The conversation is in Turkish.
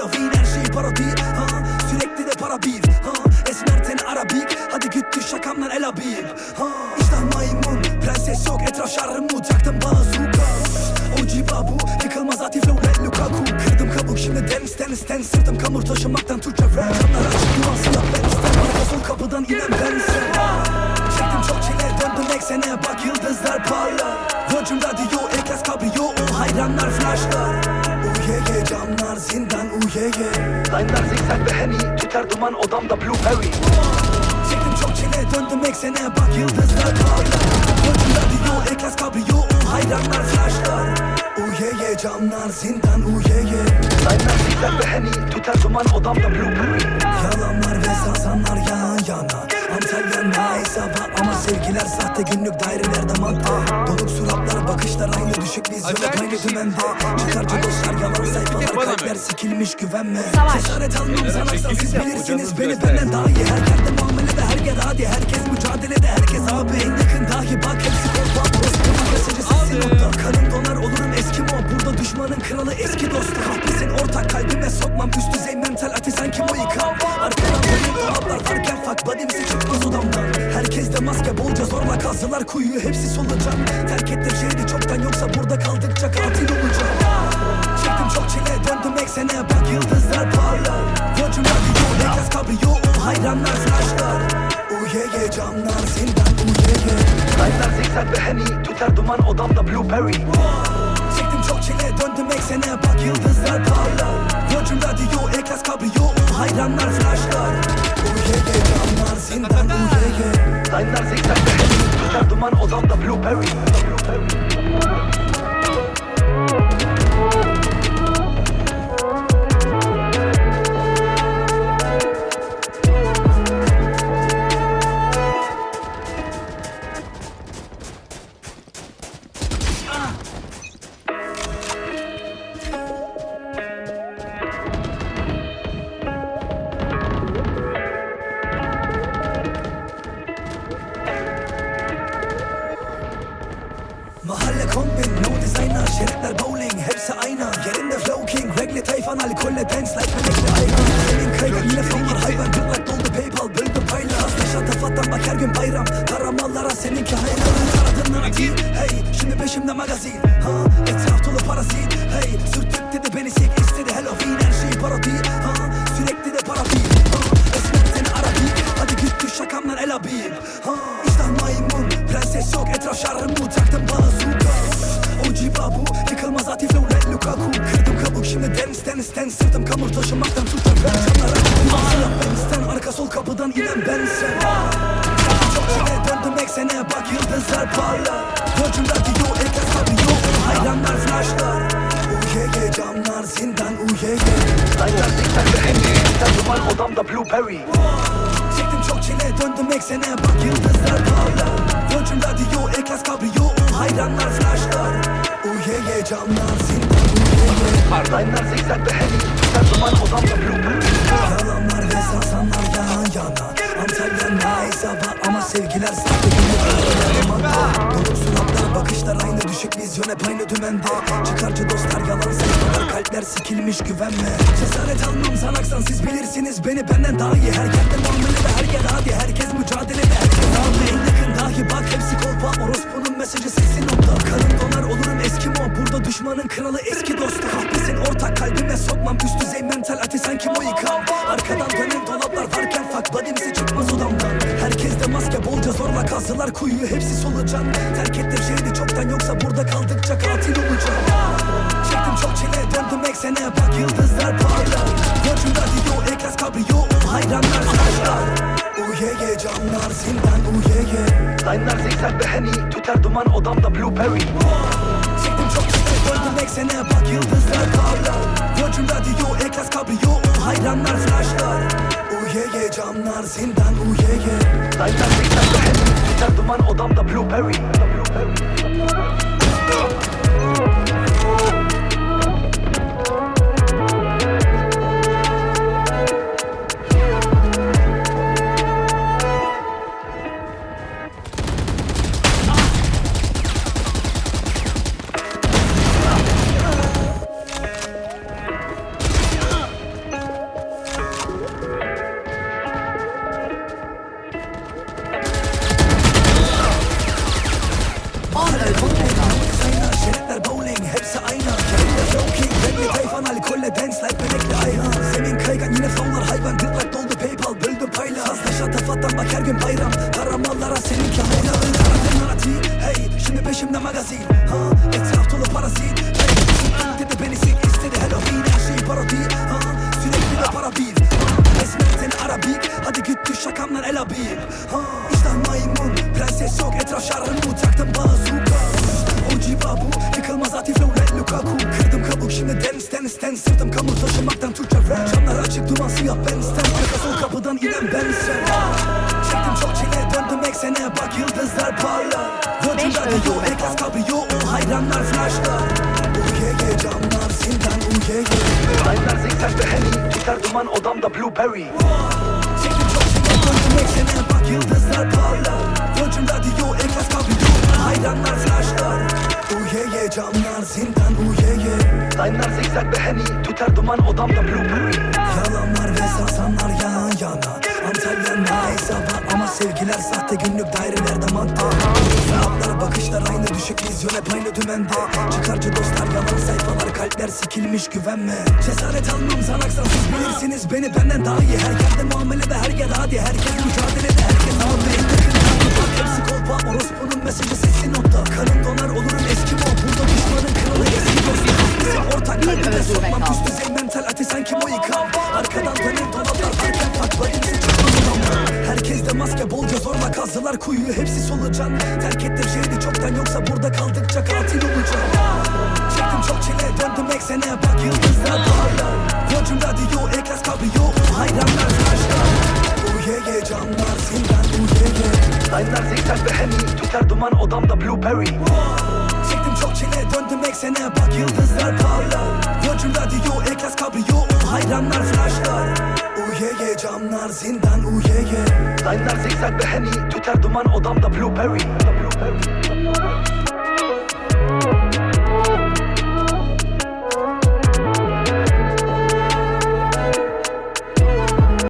Halloween her şey parodi ha? Sürekli de para bir ha? Esmer teni arabik. Hadi git düş şakamdan el abib ha? İştah maymun Prenses yok etraf şarrım mut Yaktım bazooka OG babu Yıkılmaz atif flow Lukaku. Kırdım kabuk şimdi dance dance dance. Sırtım kamur taşımaktan Türkçe rap Uyeye camlar zindan uyeye. Line'lar zikzak ve henny Tüter duman odamda blueberry Çektim çok çile döndüm eksene Bak yıldızlar parlar Virgin Radio Eklas Cabrio O hayranlar flashlar Uyeye camlar zindan uyeye. Line'lar zikzak ve henny Tüter duman odamda blueberry Yalanlar ve sazanlar yan yana. Antalya nice hava ama sevgiler sahte günlük dairelerde madde. Donuk suratlar bakışlar aynı düşük vizyon Acayip aynı şey. dümende. Çıkarcı dostlar yalan Bir tek sayfalar kalpler sikilmiş güvenme. Cesaret almam çekilin siz bilirsiniz. Beni benden daha iyi. Her yerde muamelede her yer hadi. Herkes mücadelede herkes abi. En yakın dahi bak hepsi korkma. Orospu mesajı sesin Abi. nokta Kanım Düşmanın kralı eski dostu. Kahpesin ortak kalbime sokmam. Üst düzey mental ati sanki Mohikan Arkadan benim dolaplar varken fuck body'msi çıkmaz odamdan Herkes de maske bolca zorla kazdılar kuyuyu hepsi solucan Terk ettim şehri çoktan yoksa burada kaldıkça katil olacağım. Çektim çok çile döndüm eksene. Bak yıldızlar parlar. Virgin Radio Vegas Cabrio hayranlar flashlar. Uyeye camlar zindan uyeye. Line'lar zikzak ve henny Tüter duman odamda blueberry çok çile döndüm eksene bak yıldızlar parlar. Virgin Radio Eklas Cabrio hayranlar flashlar. Uyeye camlar zindan uyeye Line'lar zikzak ve henny Tüter duman odamda blueberry Mahalle kombin, no designer, şeritler bowling, hepsi aynı Yerinde flow king, regli tayfan, alkolle dance like melekli ayran Senin kaygan yine fonlar hayvan, gırlak doldu paypal, böldü payla. Hasta şatafattan bak her gün bayram, karamallara seninki hayran Aradığından atil, hey, şimdi peşimde magazin. Ha, etraf dolu parazit, hey. Sürtük dedi beni sik, istedi Halloween, her şey parodi. Ha, sürekli de para bil, ha Esmer seni arabik, hadi git düş şakamdan el abib Ha, Sırtım kamur taşımaktan tutacak ben camlara Ağzına Bens'ten arka sol kapıdan inen bensen Çok çile döndüm eksene. Bak yıldızlar parlar Virgin Radio Eklas Cabrio Hayranlar flashlar Uyeye camlar zindan uyeye Line'lar zikzak ve henry Sen duman odamda blueberry. Çektim çok çile döndüm eksene. Bak yıldızlar parlar Virgin Radio Eklas Cabrio Hayranlar flashlar Uyeye camlar zindan uyeye Line'lar zikzak ve henry Sen duman odamda Yalanlar ve sazanlar yan yana. Antalya nice hava ama sevgiler sahte Donuk suratlar bakışlar aynı düşük vizyon hep aynı dümende. Çıkarcı dostlar yalan sayfalar kalpler sikilmiş güvenme Cesaret almam sanaksan siz bilirsiniz. Beni benden daha iyi. Her yerde muamelede her yer hadi. Herkes mücadelede Herkes abi en yakın dahi bak hepsi kolpa. Orospunun mesajı sesin nokta. Karın düşmanın kralı eski dostu. Kahpesin ortak kalbime sokmam. Üst düzey mental ati sanki Mohikan Arkadan dönen dolaplar varken fuck body'msi çıkmaz odamdan. Herkes de maske bolca zorla kazdılar kuyuyu hepsi solucan. Terk ettim şehri çoktan yoksa burada kaldıkça katil olacağım. Çektim çok çile döndüm eksene. Bak yıldızlar parlar. Virgin Radio Eklas Cabrio o hayranlar flashlar Uyeye camlar zindan uyeye. Line'lar zikzak ve henny Tüter duman odamda blueberry Çektim çok çile döndüm eksene bak yıldızlar parlar. Virgin Radio Eklas Cabrio hayranlar flashlar. Uyeye camlar zindan uyeye. Line'lar zikzak ve henny Tüter duman odamda blueberry dance dance Sırtım kamu taşımaktan Türkçe rap. Camlar açık duman siyah ben sten Arka sol kapıdan inen ben sen Çektim çok çile döndüm eksene. Bak yıldızlar parlar Radio özür Ekras kabriyo O hayranlar flashlar UGG camlar zindan UGG Aylar zikzak ve Tutar duman odamda blueberry. Çektim çok çile döndüm eksene. Bak yıldızlar parlar Radio Ekras kabriyo O hayranlar flashlar UGG camlar UGG Line'lar zikzak ve henny Tutar duman odamda. Blueberry Yalanlar ve sasanlar yan yana. Antalya nice hava ama sevgiler sahte günlük dairelerde madde. Saatler bakışlar aynı düşük vizyon hep aynı dümende. Çıkarcı dostlar yalan sayfalar kalpler sikilmiş güvenme. Cesaret almam zanaksan siz bilirsiniz. Beni benden daha iyi Her yerde muamelede her yer hadi herkes mücadelede herkes abi zorla kazdılar kuyuyu hepsi solucan Terk ettim şehri çoktan yoksa burada kaldıkça katil olacağım. Çektim çok çile döndüm eksene bak yıldızlar. Parlar Virgin Radio ekras kabriyo o hayranlar flashlar UYG camlar zindan UYG Line'lar zikzak ve henny tutar duman odamda blueberry Çektim çok çile döndüm eksene bak yıldızlar parlar. Virgin Radio ekras kabriyo o hayranlar flashlar UYG camlar zindan UYG Line'lar zikzak ve henny tutar duman odamda blueberry